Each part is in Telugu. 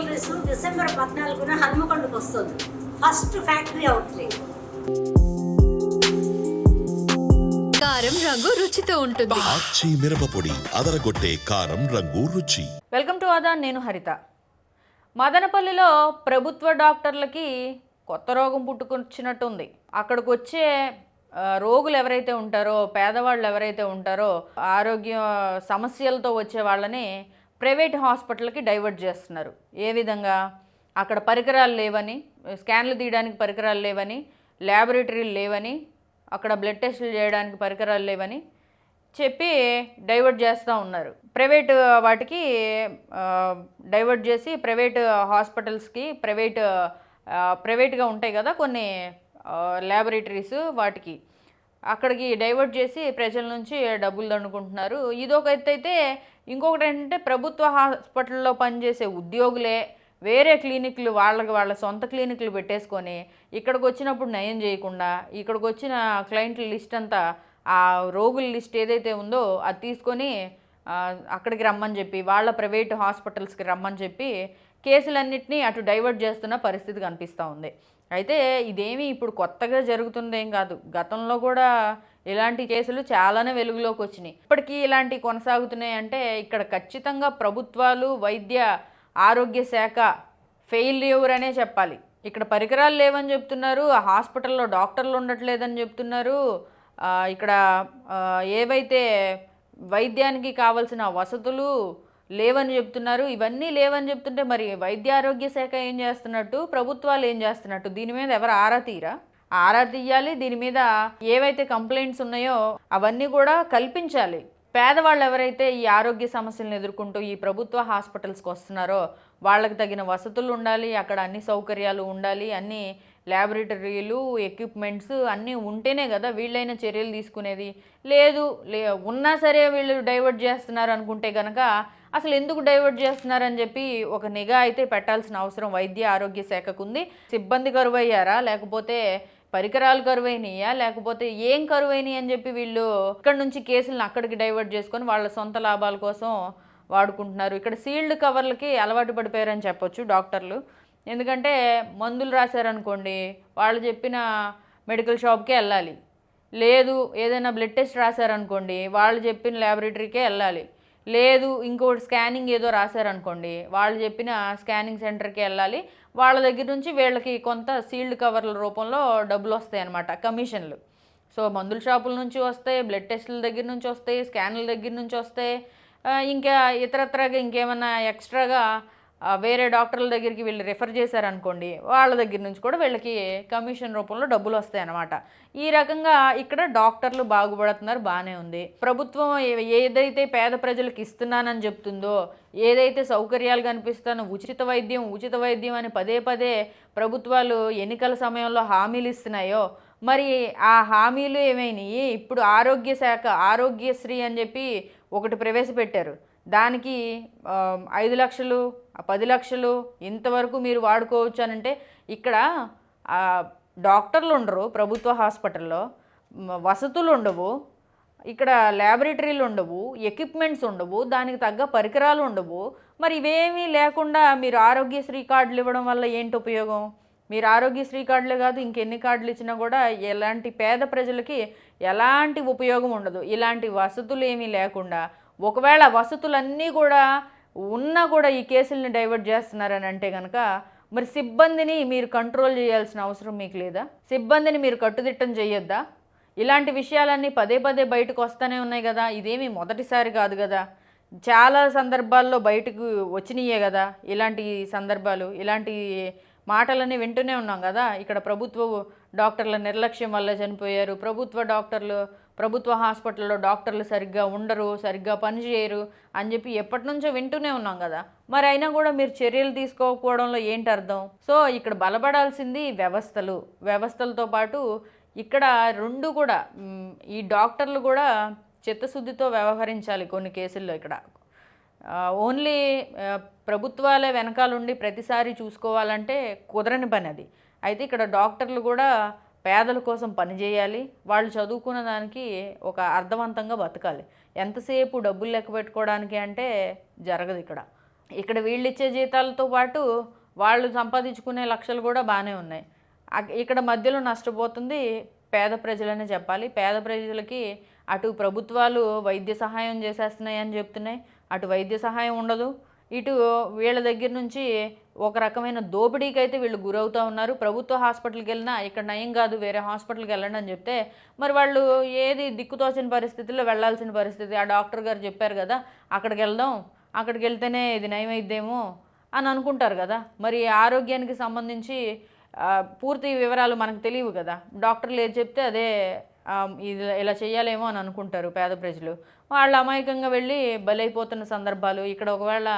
జ్యువెలరీస్ డిసెంబర్ పద్నాలుగున హన్మకొండకు వస్తుంది. ఫస్ట్ ఫ్యాక్టరీ అవుట్లెట్ కారం రంగు రుచితో ఉంటుంది. ఆచి మిరపపొడి అదరగొట్టే కారం రంగు రుచి. వెల్కమ్ టు ఆదా నేను హరిత. మదనపల్లిలో ప్రభుత్వ డాక్టర్లకి కొత్త రోగం పుట్టుకొచ్చినట్టుంది. అక్కడికి వచ్చే రోగులు ఎవరైతే ఉంటారో పేదవాళ్ళు ఎవరైతే ఉంటారో ఆరోగ్య సమస్యలతో వచ్చే వాళ్ళని ప్రైవేట్ హాస్పిటల్కి డైవర్ట్ చేస్తున్నారు. ఏ విధంగా? అక్కడ పరికరాలు లేవని స్కాన్లు తీయడానికి పరికరాలు లేవని ల్యాబొరేటరీలు లేవని అక్కడ బ్లడ్ టెస్టులు చేయడానికి పరికరాలు లేవని చెప్పి డైవర్ట్ చేస్తూ ఉన్నారు. ప్రైవేట్ వాటికి డైవర్ట్ చేసి ప్రైవేట్ హాస్పిటల్స్కి ప్రైవేట్ ప్రైవేట్గా ఉంటాయి కదా కొన్ని ల్యాబొరేటరీస్ వాటికి. అక్కడికి డైవర్ట్ చేసి ప్రజల నుంచి డబ్బులు దండుకుంటున్నారు. ఇదొక ఎత్తు అయితే ఇంకొకటి ఏంటంటే ప్రభుత్వ హాస్పిటల్లో పనిచేసే ఉద్యోగులే వేరే క్లినిక్లు వాళ్ళకి వాళ్ళ సొంత క్లినిక్లు పెట్టేసుకొని ఇక్కడికి వచ్చినప్పుడు నయం చేయకుండా ఇక్కడికి వచ్చిన క్లయింట్ల లిస్ట్ అంతా ఆ రోగుల లిస్ట్ ఏదైతే ఉందో అది తీసుకొని అక్కడికి రమ్మని చెప్పి వాళ్ళ ప్రైవేట్ హాస్పిటల్స్కి రమ్మని చెప్పి కేసులన్నింటినీ అటు డైవర్ట్ చేస్తున్న పరిస్థితి కనిపిస్తూ ఉంది. అయితే ఇదేమి ఇప్పుడు కొత్తగా జరుగుతుందేం కాదు. గతంలో కూడా ఇలాంటి కేసులు చాలానే వెలుగులోకి వచ్చినాయి. ఇప్పటికీ ఇలాంటివి కొనసాగుతున్నాయి అంటే ఇక్కడ ఖచ్చితంగా ప్రభుత్వాలు వైద్య ఆరోగ్య శాఖ ఫెయిల్యూర్ అనే చెప్పాలి. ఇక్కడ పరికరాలు లేవని చెప్తున్నారు హాస్పిటల్లో డాక్టర్లు ఉండట్లేదని చెప్తున్నారు. ఇక్కడ ఏవైతే వైద్యానికి కావలసిన వసతులు లేవని చెప్తున్నారు ఇవన్నీ లేవని చెప్తుంటే మరి వైద్య ఆరోగ్య శాఖ ఏం చేస్తున్నట్టు ప్రభుత్వాలు ఏం చేస్తున్నట్టు దీని మీద ఎవరు ఆరా తీరా? ఆరా తీయాలి దీని మీద ఏవైతే కంప్లైంట్స్ ఉన్నాయో అవన్నీ కూడా కల్పించాలి. పేదవాళ్ళు ఎవరైతే ఈ ఆరోగ్య సమస్యలను ఎదుర్కొంటూ ఈ ప్రభుత్వ హాస్పిటల్స్కి వస్తున్నారో వాళ్ళకి తగిన వసతులు ఉండాలి అక్కడ అన్ని సౌకర్యాలు ఉండాలి అన్ని ల్యాబొరేటరీలు ఎక్విప్మెంట్స్ అన్నీ ఉంటేనే కదా వీళ్ళైన చర్యలు తీసుకునేది. లేదు లే ఉన్నా సరే వీళ్ళు డైవర్ట్ చేస్తున్నారు అనుకుంటే కనుక అసలు ఎందుకు డైవర్ట్ చేస్తున్నారని చెప్పి ఒక నిఘా అయితే పెట్టాల్సిన అవసరం వైద్య ఆరోగ్య శాఖకు ఉంది. సిబ్బంది కరువయ్యారా? లేకపోతే పరికరాలు కరువైనయా? లేకపోతే ఏం కరువైనవి అని చెప్పి వీళ్ళు ఇక్కడ నుంచి కేసులను అక్కడికి డైవర్ట్ చేసుకొని వాళ్ళ సొంత లాభాల కోసం వాడుకుంటున్నారు. ఇక్కడ సీల్డ్ కవర్లకి అలవాటు పడిపోయారని చెప్పొచ్చు డాక్టర్లు. ఎందుకంటే మందులు రాశారనుకోండి వాళ్ళు చెప్పిన మెడికల్ షాప్కే వెళ్ళాలి. లేదు ఏదైనా బ్లడ్ టెస్ట్ రాశారనుకోండి వాళ్ళు చెప్పిన ల్యాబొరేటరీకే వెళ్ళాలి. లేదు ఇంకోటి స్కానింగ్ ఏదో రాశారనుకోండి వాళ్ళు చెప్పిన స్కానింగ్ సెంటర్కి వెళ్ళాలి వాళ్ళ దగ్గర నుంచి వీళ్ళకి కొంత సీల్డ్ కవర్ల రూపంలో డబ్బులు వస్తాయి అన్నమాట కమిషన్లు. సో మందుల షాపుల నుంచి వస్తాయి బ్లడ్ టెస్టుల దగ్గర నుంచి వస్తాయి స్కాన్ల దగ్గర నుంచి వస్తాయి ఇంకా ఇతరత్రగా ఇంకేమైనా ఎక్స్ట్రాగా వేరే డాక్టర్ల దగ్గరికి వీళ్ళు రిఫర్ చేశారనుకోండి వాళ్ళ దగ్గర నుంచి కూడా వీళ్ళకి కమిషన్ రూపంలో డబ్బులు వస్తాయి అన్నమాట. ఈ రకంగా ఇక్కడ డాక్టర్లు బాగుపడుతున్నారు బాగానే ఉంది. ప్రభుత్వం ఏదైతే పేద ప్రజలకు ఇస్తున్నానని చెప్తుందో ఏదైతే సౌకర్యాలు కనిపిస్తానో ఉచిత వైద్యం ఉచిత వైద్యం అని పదే పదే ప్రభుత్వాలు ఎన్నికల సమయంలో హామీలు ఇస్తున్నాయో మరి ఆ హామీలు ఏమైనాయి? ఇప్పుడు ఆరోగ్య శాఖ ఆరోగ్యశ్రీ అని చెప్పి ఒకటి ప్రవేశపెట్టారు. దానికి ఐదు లక్షలు పది లక్షలు ఇంతవరకు మీరు వాడుకోవచ్చు అని అంటే ఇక్కడ డాక్టర్లు ఉండరు ప్రభుత్వ హాస్పిటల్లో. వసతులు ఉండవు. ఇక్కడ ల్యాబొరేటరీలు ఉండవు ఎక్విప్మెంట్స్ ఉండవు దానికి తగ్గ పరికరాలు ఉండవు. మరి ఇవేమీ లేకుండా మీరు ఆరోగ్యశ్రీ కార్డులు ఇవ్వడం వల్ల ఏంటి ఉపయోగం? మీరు ఆరోగ్యశ్రీ కార్డులే కాదు ఇంకెన్ని కార్డులు ఇచ్చినా కూడా ఎలాంటి పేద ప్రజలకి ఎలాంటి ఉపయోగం ఉండదు. ఇలాంటి వసతులు ఏమీ లేకుండా ఒకవేళ వసతులన్నీ కూడా ఉన్నా కూడా ఈ కేసుల్ని డైవర్ట్ చేస్తున్నారని అంటే కనుక మరి సిబ్బందిని మీరు కంట్రోల్ చేయాల్సిన అవసరం మీకు లేదా? సిబ్బందిని మీరు కట్టుదిట్టం చేయొద్దా? ఇలాంటి విషయాలన్నీ పదే పదే బయటకు వస్తూనే ఉన్నాయి కదా. ఇదేమీ మొదటిసారి కాదు కదా. చాలా సందర్భాల్లో బయటకు వచ్చినాయే కదా ఇలాంటి సందర్భాలు ఇలాంటి మాటలన్నీ వింటూనే ఉన్నాం కదా. ఇక్కడ ప్రభుత్వ డాక్టర్ల నిర్లక్ష్యం వల్ల చనిపోయారు. ప్రభుత్వ డాక్టర్లు ప్రభుత్వ హాస్పిటల్లో డాక్టర్లు సరిగ్గా ఉండరు సరిగ్గా పనిచేయరు అని చెప్పి ఎప్పటి నుంచో వింటూనే ఉన్నాం కదా. మరి అయినా కూడా మీరు చర్యలు తీసుకోకపోవడంలో ఏంటి అర్థం? సో ఇక్కడ బలపడాల్సింది వ్యవస్థలు. వ్యవస్థలతో పాటు ఇక్కడ రెండు కూడా ఈ డాక్టర్లు కూడా చిత్తశుద్ధితో వ్యవహరించాలి కొన్ని కేసుల్లో ఇక్కడ. ఓన్లీ ఆ, ప్రభుత్వాలే వెనకాలండి ప్రతిసారి చూసుకోవాలంటే కుదరని పని అది. అయితే ఇక్కడ డాక్టర్లు కూడా పేదల కోసం పనిచేయాలి వాళ్ళు చదువుకున్న దానికి ఒక అర్థవంతంగా బతకాలి. ఎంతసేపు డబ్బులు లెక్క పెట్టుకోవడానికి అంటే జరగదు ఇక్కడ. ఇక్కడ వీళ్ళు ఇచ్చే జీతాలతో పాటు వాళ్ళు సంపాదించుకునే లక్షలు కూడా బాగానే ఉన్నాయి. ఇక్కడ మధ్యలో నష్టపోతుంది పేద ప్రజలనే చెప్పాలి. పేద ప్రజలకి అటు ప్రభుత్వాలు వైద్య సహాయం చేసేస్తున్నాయి అని చెప్తున్నాయి. అటు వైద్య సహాయం ఉండదు. ఇటు వీళ్ళ దగ్గర నుంచి ఒక రకమైన దోపిడీకి అయితే వీళ్ళు గురవుతూ ఉన్నారు. ప్రభుత్వ హాస్పిటల్కి వెళ్ళినా ఇక్కడ నయం కాదు వేరే హాస్పిటల్కి వెళ్ళండి అని చెప్తే మరి వాళ్ళు ఏది దిక్కుతోచిన పరిస్థితుల్లో వెళ్ళాల్సిన పరిస్థితి? ఆ డాక్టర్ గారు చెప్పారు కదా అక్కడికి వెళ్దాం అక్కడికి వెళ్తేనే ఇది నయం అని అనుకుంటారు కదా. మరి ఆరోగ్యానికి సంబంధించి పూర్తి వివరాలు మనకు తెలియవు కదా. డాక్టర్లు ఏది చెప్తే అదే ఇది ఇలా చేయాలేమో అని అనుకుంటారు పేద ప్రజలు. వాళ్ళు అమాయకంగా వెళ్ళి బలైపోతున్న సందర్భాలు ఇక్కడ ఒకవేళ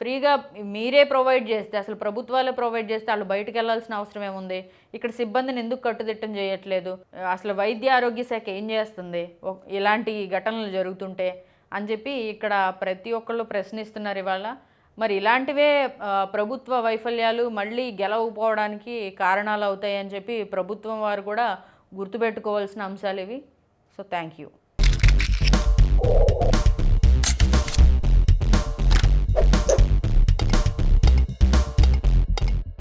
ఫ్రీగా మీరే ప్రొవైడ్ చేస్తే అసలు ప్రభుత్వాలే ప్రొవైడ్ చేస్తే వాళ్ళు బయటకు వెళ్ళాల్సిన అవసరం ఏముంది? ఇక్కడ సిబ్బందిని ఎందుకు కట్టుదిట్టం చేయట్లేదు? అసలు వైద్య ఆరోగ్య శాఖ ఏం చేస్తుంది? ఇలాంటి ఘటనలు జరుగుతుంటే అని చెప్పి ఇక్కడ ప్రతి ఒక్కళ్ళు ప్రశ్నిస్తున్నారు ఇవాళ. మరి ఇలాంటివే ప్రభుత్వ వైఫల్యాలు మళ్ళీ గెలవకపోవడానికి కారణాలు అవుతాయని చెప్పి ప్రభుత్వం వారు కూడా గుర్తుపెట్టుకోవాల్సిన అంశాలు ఇవి. So thank you